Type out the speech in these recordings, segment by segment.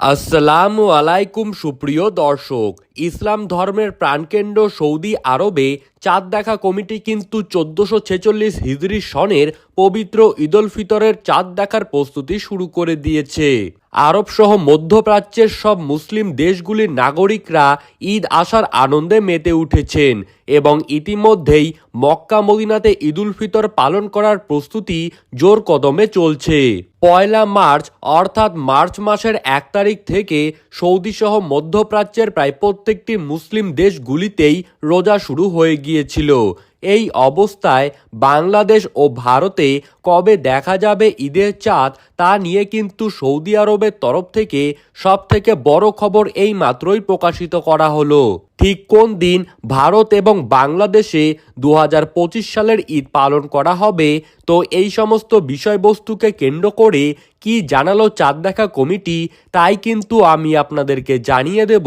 আসসালামু আলাইকুম সুপ্রিয় দর্শক ইসলাম ধর্মের প্রাণকেন্দ্র সৌদি আরবে চাঁদ দেখা কমিটি কিন্তু চোদ্দশো ছেচল্লিশ হিজরি সনের পবিত্র ঈদুল ফিতরের চাঁদ দেখার প্রস্তুতি শুরু করে দিয়েছে। আরব সহ মধ্যপ্রাচ্যের সব মুসলিম দেশগুলির নাগরিকরা ঈদ আসার আনন্দে মেতে উঠেছেন এবং ইতিমধ্যেই মক্কা মদিনাতে ঈদুল ফিতর পালন করার প্রস্তুতি জোর কদমে চলছে। পয়লা মার্চ, অর্থাৎ মার্চ মাসের এক তারিখ থেকে সৌদি সহ মধ্যপ্রাচ্যের প্রায় প্রত্যেকটি মুসলিম দেশগুলিতেই রোজা শুরু হয়ে গিয়েছিল। এই অবস্থায় বাংলাদেশ ও ভারতে কবে দেখা যাবে ঈদের চাঁদ তা নিয়ে কিন্তু সৌদি আরবের তরফ থেকে সব থেকে বড় খবর এই মাত্রই প্রকাশিত করা হলো। ঠিক কোন দিন ভারত এবং বাংলাদেশে দু হাজার পঁচিশ সালের ঈদ পালন করা হবে? তো এই সমস্ত বিষয়বস্তুকে কেন্দ্র করে কি জানালো চাঁদ দেখা কমিটি, তাই কিন্তু আমি আপনাদেরকে জানিয়ে দেব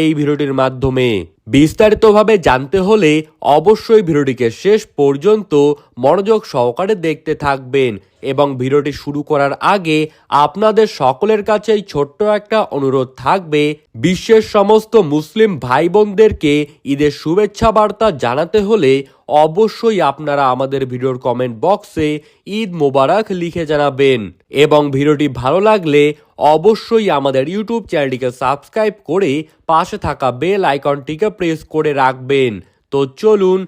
এই ভিডিওটির মাধ্যমে। বিস্তারিতভাবে জানতে হলে অবশ্যই ভিডিওটিকে শেষ পর্যন্ত মনোযোগ সহকারে দেখতে থাকবেন। এবং ভিডিওটি শুরু করার আগে আপনাদের সকলের কাছেই ছোট্ট একটা অনুরোধ থাকবে, বিশ্বের সমস্ত মুসলিম ভাই বোনদেরকে ঈদের শুভেচ্ছা বার্তা জানাতে হলে অবশ্যই আপনারা আমাদের ভিডিওর কমেন্ট বক্সে ঈদ মোবারক লিখে জানাবেন। এবং ভিডিওটি ভালো লাগলে অবশ্যই আমাদের ইউটিউব চ্যানেলটিকে সাবস্ক্রাইব করে পাশে থাকা বেল আইকনটিকে প্রেস করে রাখবেন। তো চলুন,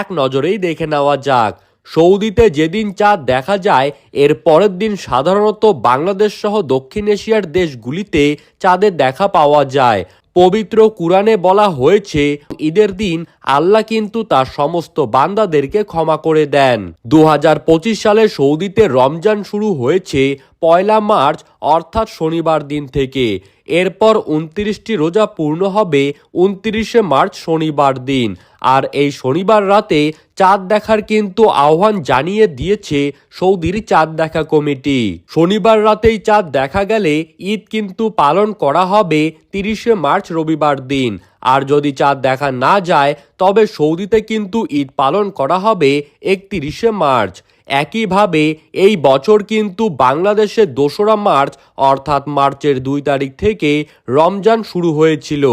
এক নজরেই দেখে নেওয়া যাক। সৌদিতে যেদিন চাঁদ দেখা যায়, এর পরের দিন সাধারণত বাংলাদেশ সহ দক্ষিণ এশিয়ার দেশগুলিতে চাঁদের দেখা পাওয়া যায়। পবিত্র কুরআনে বলা হয়েছে, ঈদের দিন আল্লাহ কিন্তু তার সমস্ত বান্দাদেরকে ক্ষমা করে দেন। দু হাজার পঁচিশ সালে সৌদিতে রমজান শুরু হয়েছে পয়লা মার্চ, অর্থাৎ শনিবার দিন থেকে। এরপর উনত্রিশটি রোজা পূর্ণ হবে উনত্রিশে মার্চ শনিবার দিন। আর এই শনিবার রাতে চাঁদ দেখার কিন্তু আহ্বান জানিয়ে দিয়েছে সৌদির চাঁদ দেখা কমিটি। শনিবার রাতেই চাঁদ দেখা গেলে ঈদ কিন্তু পালন করা হবে তিরিশে মার্চ রবিবার দিন। আর যদি চাঁদ দেখা না যায়, তবে সৌদিতে কিন্তু ঈদ পালন করা হবে একত্রিশে মার্চ। একইভাবে এই বছর কিন্তু বাংলাদেশে দোসরা মার্চ, অর্থাৎ মার্চের দুই তারিখ থেকে রমজান শুরু হয়েছিল।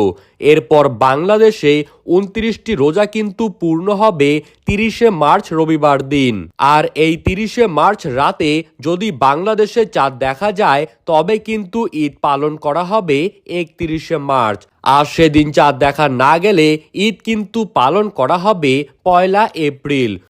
এরপর বাংলাদেশে উনত্রিশটি রোজা কিন্তু পূর্ণ হবে তিরিশে মার্চ রবিবার দিন। আর এই তিরিশে মার্চ রাতে যদি বাংলাদেশে চাঁদ দেখা যায়, তবে কিন্তু ঈদ পালন করা হবে একত্রিশে মার্চ। আর সেদিন চাঁদ দেখা না গেলে ঈদ কিন্তু পালন করা হবে পয়লা এপ্রিল।